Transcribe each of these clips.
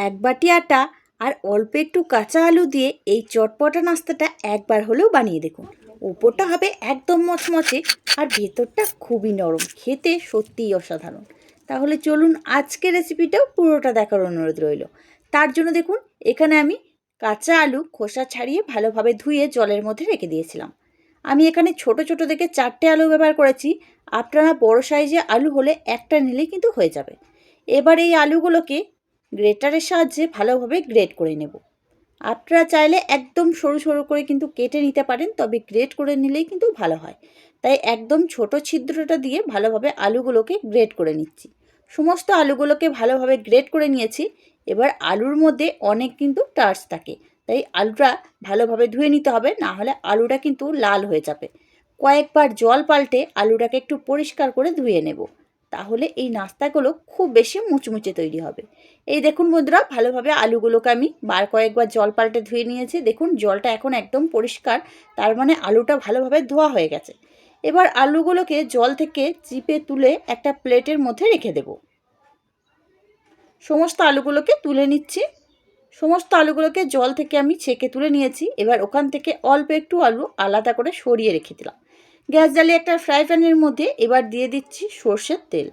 এক বাটি আটা আর অল্প একটু কাঁচা আলু দিয়ে এই চটপটা নাস্তাটা একবার হলেও বানিয়ে দেখুন। উপরটা হবে একদম মচমচে আর ভেতরটা খুবই নরম, খেতে সত্যিই অসাধারণ। তাহলে চলুন আজকের রেসিপিটাও পুরোটা দেখার অনুরোধ রইল। তার জন্য দেখুন, এখানে আমি কাঁচা আলু খোসা ছাড়িয়ে ভালোভাবে ধুয়ে জলের মধ্যে রেখে দিয়েছিলাম। আমি এখানে ছোট ছোট দেখে চারটে আলু ব্যবহার করেছি। আপনারা বড় সাইজে আলু হলে একটা নিলেই কিন্তু হয়ে যাবে। এবার এই আলুগুলোকে গ্রেটারের সাহায্যে ভালোভাবে গ্রেট করে নেব। আপনারা চাইলে একদম সরু সরু করে কিন্তু কেটে নিতে পারেন, তবে গ্রেট করে নিলেই কিন্তু ভালো হয়। তাই একদম ছোট ছিদ্রটা দিয়ে ভালোভাবে আলুগুলোকে গ্রেট করে নিচ্ছি। সমস্ত আলুগুলোকে ভালোভাবে গ্রেট করে নিয়েছি। এবার আলুর মধ্যে অনেক কিন্তু টার্চ থাকে। তাই আলুটা ভালোভাবে ধুয়ে নিতে হবে, না হলে আলুটা কিন্তু লাল হয়ে যাবে। কয়েকবার জল পাল্টে আলুটাকে একটু পরিষ্কার করে ধুয়ে নেব। তাহলে এই নাস্তাগুলো খুব বেশি মুচমুচে তৈরি হবে। এই দেখুন বন্ধুরা, ভালোভাবে আলুগুলোকে আমি বার কয়েকবার জল পাল্টে ধুয়ে নিয়েছি। দেখুন, জলটা এখন একদম পরিষ্কার, তার মানে আলুটা ভালোভাবে ধোয়া হয়ে গেছে। এবার আলুগুলোকে জল থেকে চিপে তুলে একটা প্লেটের মধ্যে রেখে দেব। সমস্ত আলুগুলোকে তুলে নিচ্ছি। সমস্ত আলুগুলোকে জল থেকে আমি ছেঁকে তুলে নিয়েছি। এবার ওখান থেকে অল্প একটু আলু আলাদা করে সরিয়ে রেখে দিলাম। গ্যাস জ্বালিয়ে একটা ফ্রাই প্যানের মধ্যে এবার দিয়ে দিচ্ছি সর্ষের তেল।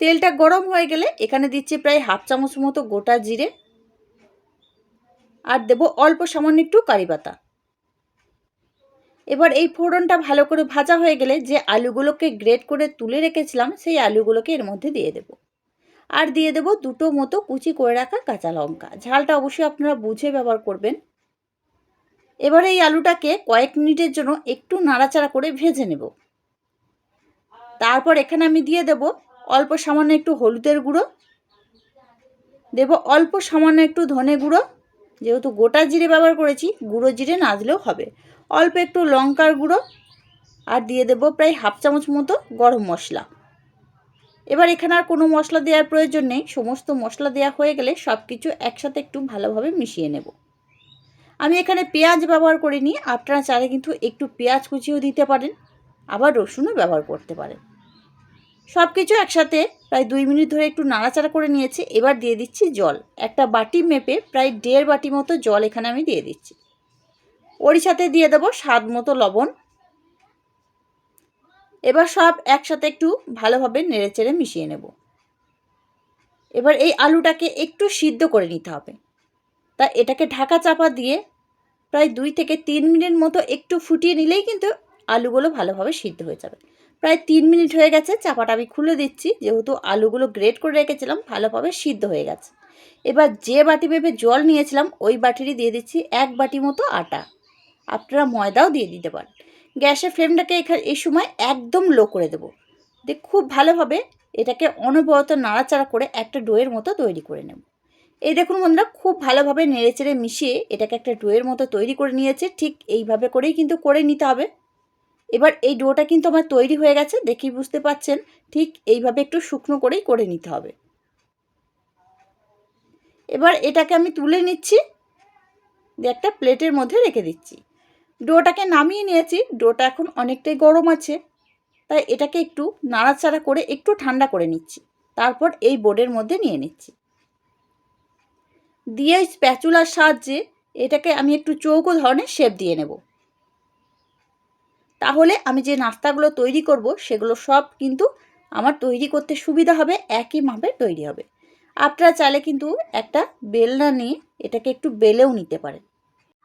তেলটা গরম হয়ে গেলে এখানে দিচ্ছি প্রায় হাফ চামচ মতো গোটা জিরে আর দেব অল্প সামান্য একটু কারি পাতা। এবার এই ফোড়নটা ভালো করে ভাজা হয়ে গেলে যে আলুগুলোকে গ্রেট করে তুলে রেখেছিলাম সেই আলুগুলোকে এর মধ্যে দিয়ে দেব। আর দিয়ে দেব দুটো মতো কুচি করে রাখা কাঁচা লঙ্কা। ঝালটা অবশ্যই আপনারা বুঝে ব্যবহার করবেন। এবার এই আলুটাকে কয়েক মিনিটের জন্য একটু নাড়াচাড়া করে ভেজে নেব। তারপর এখানে আমি দিয়ে দেব অল্প সামান্য একটু হলুদের গুঁড়ো। দেব অল্প সামান্য একটু ধনে গুঁড়ো। যেহেতু গোটা জিরে ব্যবহার করেছি, গুঁড়ো জিরে না দিলেও হবে। অল্প একটু লঙ্কার গুঁড়ো আর দিয়ে দেব প্রায় হাফ চামচ মতো গরম মশলা। এবার এখানে আর কোনো মশলা দেওয়ার প্রয়োজন নেই। সমস্ত মশলা দেওয়া হয়ে গেলে সব কিছু একসাথে একটু ভালোভাবে মিশিয়ে নেব। আমি এখানে পেঁয়াজ ব্যবহার করিনি, আপনারা চাইলে কিন্তু একটু পেঁয়াজ কুচিও দিতে পারেন, আবার রসুনও ব্যবহার করতে পারেন। সব কিছু একসাথে প্রায় দুই মিনিট ধরে একটু নাড়াচাড়া করে নিয়েছি, এবার দিয়ে দিচ্ছি জল। একটা বাটি মেপে প্রায় দেড় বাটি মতো জল এখানে আমি দিয়ে দিচ্ছি। ওরই সাথে দিয়ে দেবো স্বাদ মতো লবণ। এবার সব একসাথে একটু ভালোভাবে নেড়েচেড়ে মিশিয়ে নেব। এবার এই আলুটাকে একটু সিদ্ধ করে নিতে হবে। তা এটাকে ঢাকা চাপা দিয়ে প্রায় দুই থেকে তিন মিনিট মতো একটু ফুটিয়ে নিলেই কিন্তু আলুগুলো ভালোভাবে সিদ্ধ হয়ে যাবে। প্রায় তিন মিনিট হয়ে গেছে, চাপাটা আমি খুলে দিচ্ছি। যেহেতু আলুগুলো গ্রেট করে রেখেছিলাম, ভালোভাবে সিদ্ধ হয়ে গেছে। এবার যে বাটি ভেবে জল নিয়েছিলাম, ওই বাটিরই দিয়ে দিচ্ছি এক বাটি মতো আটা। আপনারা ময়দাও দিয়ে দিতে পারেন। গ্যাসের ফ্লেমটাকে এখানে এই সময় একদম লো করে দেবো। দিয়ে খুব ভালোভাবে এটাকে অনবরত নাড়াচাড়া করে একটা ডোয়ের মতো তৈরি করে নেব। এই দেখুন বন্ধুরা খুব ভালোভাবে নেড়েচেড়ে মিশিয়ে এটাকে একটা ডোয়ের মতো তৈরি করে নিয়েছে, ঠিক এইভাবে করেই কিন্তু করে নিতে হবে। এবার এই ডোটা কিন্তু আমার তৈরি হয়ে গেছে, দেখেই বুঝতে পাচ্ছেন, ঠিক এইভাবে একটু শুকনো করেই করে নিতে হবে। এবার এটাকে আমি তুলে নিচ্ছি একটা প্লেটের মধ্যে রেখে দিচ্ছি। ডোটাকে নামিয়ে নিয়েছি, ডোটা এখন অনেকটাই গরম আছে, তাই এটাকে একটু নাড়াচাড়া করে একটু ঠান্ডা করে নিচ্ছি, তারপর এই বোর্ডের মধ্যে নিয়ে নিচ্ছি। দিয়ে স্প্যাচুলার সাহায্যে এটাকে আমি একটু চৌকো ধরনের শেপ দিয়ে নেব। তাহলে আমি যে নাস্তাগুলো তৈরি করব, সেগুলো সব কিন্তু আমার তৈরি করতে সুবিধা হবে, একই মাপে তৈরি হবে। আপনারা চাইলে কিন্তু একটা বেলনা নিয়ে এটাকে একটু বেলেও নিতে পারেন।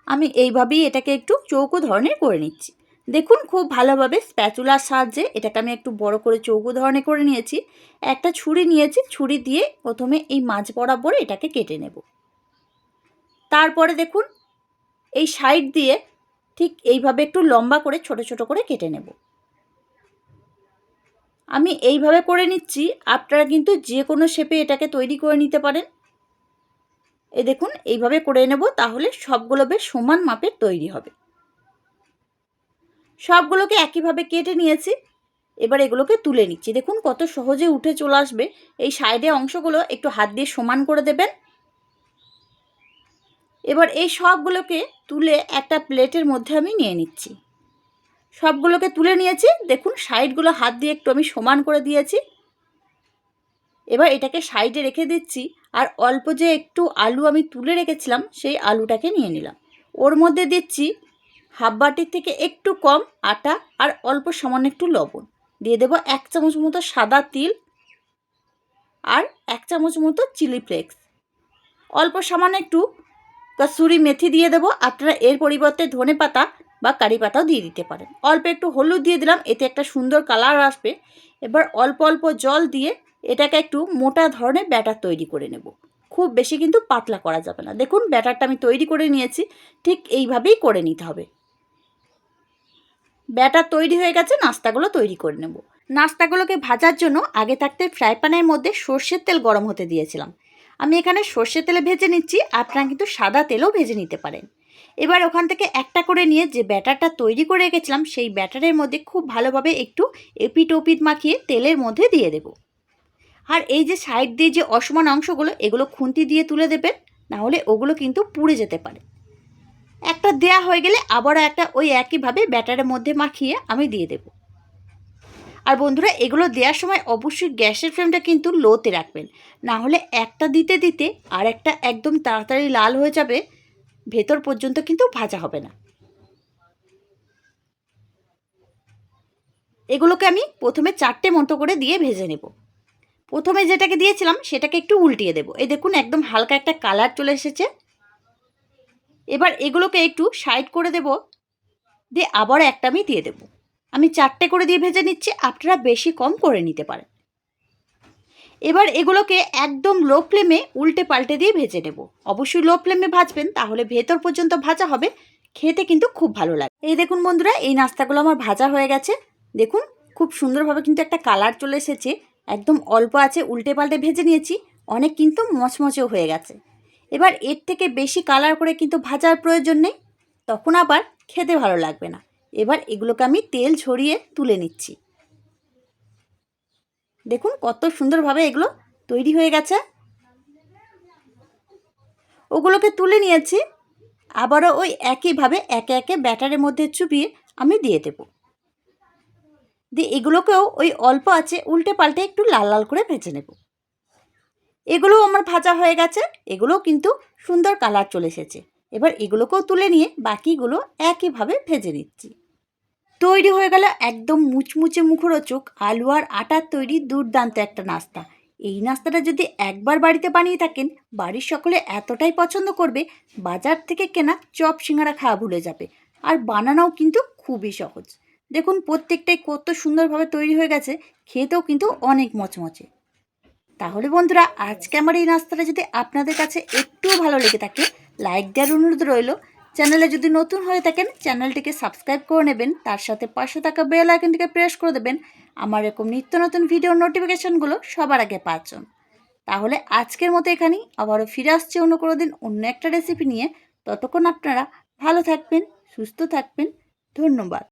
আমি এইভাবেই এটাকে একটু চৌকো ধরনের করে নিচ্ছি। দেখুন, খুব ভালোভাবে স্প্যাচুলার সাহায্যে এটাকে আমি একটু বড় করে চৌকো ধরনের করে নিয়েছি। একটা ছুরি নিয়েছি, ছুরি দিয়ে প্রথমে এই মাছ বরাবর এটাকে কেটে নেব। তারপরে দেখুন, এই সাইড দিয়ে ঠিক এইভাবে একটু লম্বা করে ছোট ছোট করে কেটে নেব। আমি এইভাবে করে নিচ্ছি, আপনারা কিন্তু যে কোনো শেপে এটাকে তৈরি করে নিতে পারেন। এই দেখুন, এইভাবে করে নেব তাহলে সবগুলো বেশ সমান মাপের তৈরি হবে। সবগুলোকে একইভাবে কেটে নিয়েছি, এবার এগুলোকে তুলে নিচ্ছি। দেখুন কত সহজে উঠে চলে আসবে। এই সাইডে অংশগুলো একটু হাত দিয়ে সমান করে দেবেন। এবার এই সবগুলোকে তুলে একটা প্লেটের মধ্যে আমি নিয়ে নিচ্ছি। সবগুলোকে তুলে নিয়েছি। দেখুন, সাইডগুলো হাত দিয়ে একটু আমি সমান করে দিয়েছি। এবার এটাকে সাইডে রেখে দিচ্ছি। আর অল্প যে একটু আলু আমি তুলে রেখেছিলাম, সেই আলুটাকে নিয়ে নিলাম। ওর মধ্যে দিচ্ছি হাফ বাটির থেকে একটু কম আটা আর অল্প সামান্য একটু লবণ। দিয়ে দেবো এক চামচ মতো সাদা তিল আর এক চামচ মতো চিলি ফ্লেক্স। অল্প সামান্য একটু কসুরি মেথি দিয়ে দেবো। আপনারা এর পরিবর্তে ধনে পাতা বা কারি পাতাও দিয়ে দিতে পারেন। অল্প একটু হলুদ দিয়ে দিলাম, এতে একটা সুন্দর কালার আসবে। এবার অল্প অল্প জল দিয়ে এটাকে একটু মোটা ধরনের ব্যাটার তৈরি করে নেব। খুব বেশি কিন্তু পাতলা করা যাবে না। দেখুন, ব্যাটারটা আমি তৈরি করে নিয়েছি, ঠিক এইভাবেই করে নিতে হবে। ব্যাটার তৈরি হয়ে গেছে, নাস্তাগুলো তৈরি করে নেব। নাস্তাগুলোকে ভাজার জন্য আগে থাকতে ফ্রাই প্যানের মধ্যে সর্ষের তেল গরম হতে দিয়েছিলাম। আমি এখানে সর্ষের তেলে ভেজে নিচ্ছি, আপনারা কিন্তু সাদা তেলও ভেজে নিতে পারেন। এবার ওখান থেকে একটা করে নিয়ে যে ব্যাটারটা তৈরি করে রেখেছিলাম, সেই ব্যাটারের মধ্যে খুব ভালোভাবে একটু এপিট ওপিট মাখিয়ে তেলের মধ্যে দিয়ে দেব। আর এই যে সাইড দিয়ে যে অসমান অংশগুলো, এগুলো খুন্তি দিয়ে তুলে দেবেন, নাহলে ওগুলো কিন্তু পুড়ে যেতে পারে। একটা দেয়া হয়ে গেলে আবারও একটা ওই একইভাবে ব্যাটারের মধ্যে মাখিয়ে আমি দিয়ে দেব। আর বন্ধুরা, এগুলো দেওয়ার সময় অবশ্যই গ্যাসের ফ্লেমটা কিন্তু লোতে রাখবেন। না হলে একটা দিতে দিতে আর একটা একদম তাড়াতাড়ি লাল হয়ে যাবে, ভেতর পর্যন্ত কিন্তু ভাজা হবে না। এগুলোকে আমি প্রথমে চারটে মতো করে দিয়ে ভেজে নেব। প্রথমে যেটাকে দিয়েছিলাম, সেটাকে একটু উল্টিয়ে দেবো। এই দেখুন, একদম হালকা একটা কালার চলে এসেছে। এবার এগুলোকে একটু সাইড করে দেব, দিয়ে আবার একটা আমি দিয়ে দেব। আমি চারটে করে দিয়ে ভেজে নিচ্ছি, আপনারা বেশি কম করে নিতে পারেন। এবার এগুলোকে একদম লো ফ্লেমে উল্টে পাল্টে দিয়ে ভেজে নেব। অবশ্যই লো ফ্লেমে ভাজবেন, তাহলে ভেতর পর্যন্ত ভাজা হবে। খেতে কিন্তু খুব ভালো লাগে। এই দেখুন বন্ধুরা, এই নাস্তাগুলো আমার ভাজা হয়ে গেছে। দেখুন, খুব সুন্দরভাবে কিন্তু একটা কালার চলে এসেছে। একদম অল্প আছে, উল্টে পাল্টে ভেজে নিয়েছি। অনেক কিন্তু মচমচেও হয়ে গেছে। এবার এর থেকে বেশি কালার করে কিন্তু ভাজার প্রয়োজন নেই। তখন আবার খেতে ভালো লাগবে না। এবার এগুলোকে আমি তেল ছড়িয়ে তুলে নিচ্ছি। দেখুন কত সুন্দরভাবে এগুলো তৈরি হয়ে গেছে। ওগুলোকে তুলে নিয়েছি। আবারও ওই একইভাবে একে একে ব্যাটারের মধ্যে চুপিয়ে আমি দিয়ে দেব। দিয়ে এগুলোকেও ওই অল্প আছে, উল্টে পাল্টে একটু লাল লাল করে ভেজে নেব। এগুলোও আমার ভাজা হয়ে গেছে। এগুলোও কিন্তু সুন্দর কালার চলে এসেছে। এবার এগুলোকেও তুলে নিয়ে বাকিগুলো একইভাবে ভেজে নিচ্ছি। তৈরি হয়ে গেল একদম মুচমুচে মুখরোচক আলু আর আটার তৈরি দুর্দান্ত একটা নাস্তা। এই নাস্তাটা যদি একবার বাড়িতে বানিয়ে থাকেন, বাড়ির সকলে এতটাই পছন্দ করবে, বাজার থেকে কেনা চপ সিঙ্গারা খাওয়া ভুলে যাবে। আর বানানোও কিন্তু খুবই সহজ। দেখুন প্রত্যেকটাই কত সুন্দরভাবে তৈরি হয়ে গেছে, খেতেও কিন্তু অনেক মচমচে। তাহলে বন্ধুরা, আজকে আমার এই নাস্তাটা যদি আপনাদের কাছে একটুও ভালো লেগে থাকে লাইক দেওয়ার অনুরোধ রইল। চ্যানেলে যদি নতুন হয়ে থাকেন, চ্যানেলটিকে সাবস্ক্রাইব করে নেবেন, তার সাথে পাশে থাকা বেল আইকনটিকে প্রেস করে দেবেন। আমার এরকম নিত্য নতুন ভিডিও নোটিফিকেশনগুলো সবার আগে পাচ্ছেন তাহলে আজকের মতো এখানেই, আবারও ফিরে আসছে অন্য কোনো দিন অন্য একটা রেসিপি নিয়ে। ততক্ষণ আপনারা ভালো থাকবেন, সুস্থ থাকবেন। ধন্যবাদ।